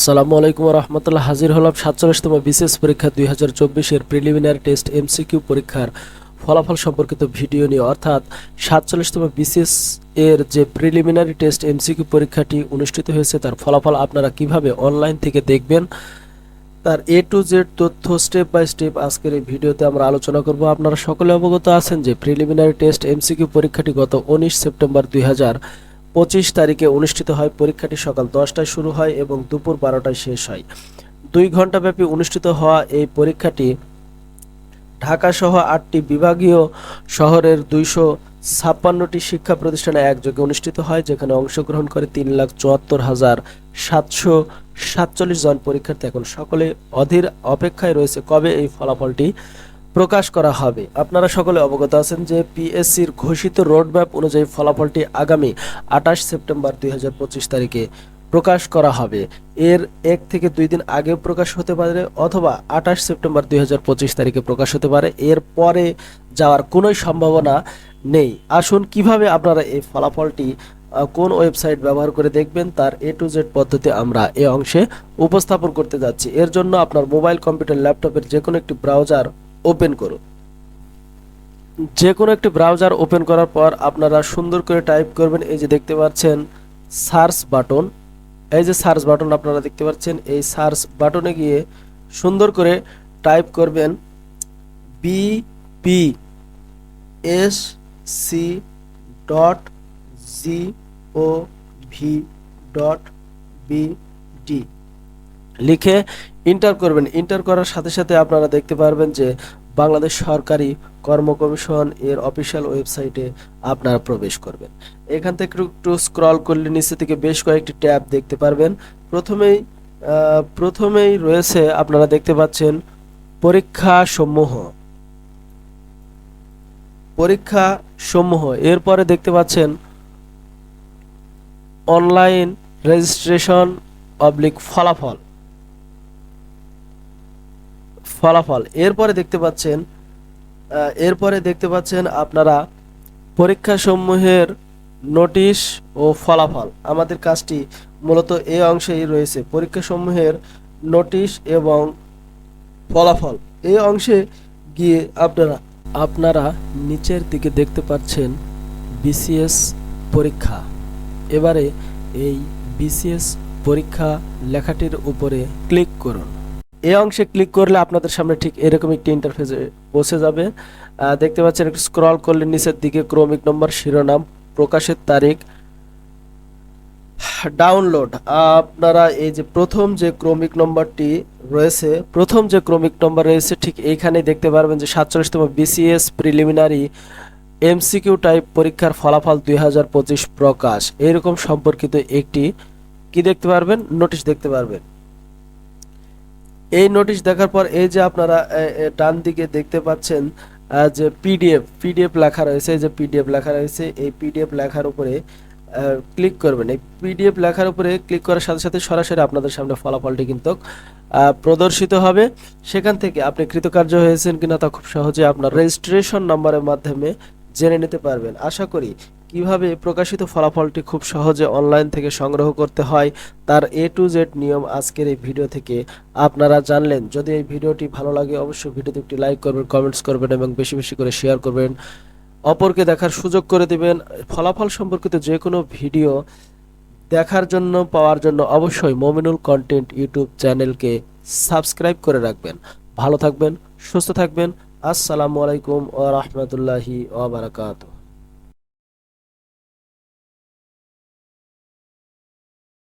আসসালামু আলাইকুম রহমতুল্লাহ হাজির হলাম সাতচল্লিশতম বিশেষ পরীক্ষা দুই হাজার চব্বিশের প্রিলিমিনারি টেস্ট এমসিকিউ পরীক্ষার ফলাফল সম্পর্কিত ভিডিও নিয়ে। অর্থাৎ সাতচল্লিশতম বিশেষ এর যে প্রিলিমিনারি টেস্ট এমসিকিউ পরীক্ষাটি অনুষ্ঠিত হয়েছে, তার ফলাফল আপনারা কীভাবে অনলাইন থেকে দেখবেন, তার এ টু জেড তথ্য স্টেপ বাই স্টেপ আজকের এই ভিডিওতে আমরা আলোচনা করব। আপনারা সকলে অবগত আছেন যে প্রিলিমিনারি টেস্ট এমসিকিউ পরীক্ষাটি গত উনিশ সেপ্টেম্বর দুই হাজার পঁচিশ তারিখে অনুষ্ঠিত হয়। পরীক্ষাটি সকাল দশটায় শুরু হয় এবং দুপুর বারোটায় শেষ হয়। দুই ঘন্টাব্যাপী অনুষ্ঠিত হওয়া এই পরীক্ষাটি ঢাকা সহ আটটি বিভাগীয় শহরের দুইশো ছাপ্পান্নটি শিক্ষা প্রতিষ্ঠানে একযোগে অনুষ্ঠিত হয়, যেখানে অংশগ্রহণ করে তিন লাখ চুয়াত্তর হাজার সাতশো সাতচল্লিশ জন পরীক্ষার্থী। এখন সকলে অধীর অপেক্ষায় রয়েছে কবে এই ফলাফলটি প্রকাশ করা হবে। আপনারা সকলে অবগত আছেন যে পিএসসির ঘোষিত রোডম্যাপ অনুযায়ী ফলাফলটি আগামী আঠাশ সেপ্টেম্বর দুই হাজার পঁচিশ তারিখে প্রকাশ করা হবে। এর এক থেকে দুই দিন আগেও প্রকাশ হতে পারে অথবা আঠাশ সেপ্টেম্বর দুই হাজার পঁচিশ তারিখে প্রকাশ হতে পারে। এর পরে যাওয়ার কোনো সম্ভাবনা নেই। আসুন, কীভাবে আপনারা এই ফলাফলটি কোন ওয়েবসাইট ব্যবহার করে দেখবেন, তার এ টু জেড পদ্ধতি আমরা এ অংশে উপস্থাপন করতে যাচ্ছি। এর জন্য আপনার মোবাইল, কম্পিউটার, ল্যাপটপের যে কোনো একটি ব্রাউজার ওপেন করুন যে কোনো একটি ব্রাউজার ওপেন করার পর আপনারা সুন্দর করে টাইপ করবেন, এই যে দেখতে পাচ্ছেন সার্চ বাটন। এই যে সার্চ বাটন আপনারা দেখতে পাচ্ছেন, এই সার্চ বাটনে গিয়ে সুন্দর করে টাইপ করবেন B P S C dot G O V dot B D লিখে ইন্টার করবেন। ইন্টার করার সাথে সাথে আপনারা দেখতে পারবেন যে বাংলাদেশ সরকারি কর্ম কমিশন এর অফিসিয়াল ওয়েবসাইটে আপনারা প্রবেশ করবেন। এখান থেকে একটু স্ক্রল করলে নিচে থেকে বেশ কয়েকটি ট্যাব দেখতে পারবেন। প্রথমেই প্রথমেই রয়েছে আপনারা দেখতে পাচ্ছেন পরীক্ষা সমূহ। পরীক্ষা সমূহ। এরপরে দেখতে পাচ্ছেন অনলাইন রেজিস্ট্রেশন অবলিক ফলাফল। ফলাফল। এরপরে দেখতে পাচ্ছেন এরপরে দেখতে পাচ্ছেন আপনারা পরীক্ষা সমূহের নোটিশ ও ফলাফল। আমাদের কাজটি মূলত এই অংশেই রয়েছে পরীক্ষা সমূহের নোটিশ এবং ফলাফল। এই অংশে গিয়ে আপনারা আপনারা নিচের দিকে দেখতে পাচ্ছেন বিসিএস পরীক্ষা। এবারে এই বিসিএস পরীক্ষা লেখাটির উপরে ক্লিক করুন। এই অংশে ক্লিক করলে আপনাদের সামনে ঠিক এরকম একটি ইন্টারফেসে পৌঁছে যাবে। দেখতে পাচ্ছেন, একটু স্ক্রল করলে নিচের দিকে ক্রমিক নম্বর শিরোনাম, প্রকাশের তারিখ ডাউনলোড আপনারা এই যে প্রথম যে ক্রমিক নম্বরটি রয়েছে, প্রথম যে ক্রমিক নম্বর রয়েছে, ঠিক এইখানে দেখতে পারবেন যে সাতচল্লিশতম বিসিএস প্রিলিমিনারি এমসিকিউ টাইপ পরীক্ষার ফলাফল দুই হাজার পঁচিশ প্রকাশ। এরকম সম্পর্কিত একটি কি দেখতে পারবেন? নোটিশ দেখতে পারবেন। এই নোটিশ দেখার পর এই যে আপনারা ডান দিকে দেখতে পাচ্ছেন যে পিডিএফ পিডিএফ লেখা রয়েছে যে পিডিএফ লেখা রয়েছে, এই পিডিএফ লেখার উপরে ক্লিক করবেন। এই পিডিএফ লেখার উপরে ক্লিক করার সাথে সাথে সরাসরি আপনাদের সামনে ফলাফলটি কিন্তু প্রদর্শিত হবে। সেখান থেকে আপনি কৃতকার্য হয়েছেন কিনা তা খুব সহজে আপনার রেজিস্ট্রেশন নাম্বারের মাধ্যমে জেনে নিতে পারবেন। আশা করি কীভাবে প্রকাশিত ফলাফলটি খুব সহজে অনলাইন থেকে সংগ্রহ করতে হয়, তার এ টু জেড নিয়ম আজকের এই ভিডিও থেকে আপনারা জানলেন। যদি এই ভিডিওটি ভালো লাগে, অবশ্যই ভিডিওতে একটি লাইক করবেন, কমেন্টস করবেন এবং বেশি বেশি করে শেয়ার করবেন। অপরকে দেখার সুযোগ করে দিবেন। ফলাফল সম্পর্কিত যে কোনো ভিডিও দেখার জন্য, পাওয়ার জন্য অবশ্যই মমিনুল কন্টেন্ট ইউটিউব চ্যানেলকে সাবস্ক্রাইব করে রাখবেন। ভালো থাকবেন, সুস্থ থাকবেন। আসসালামু আলাইকুম ওয়া রাহমাতুল্লাহি ওয়া বারাকাতুহু।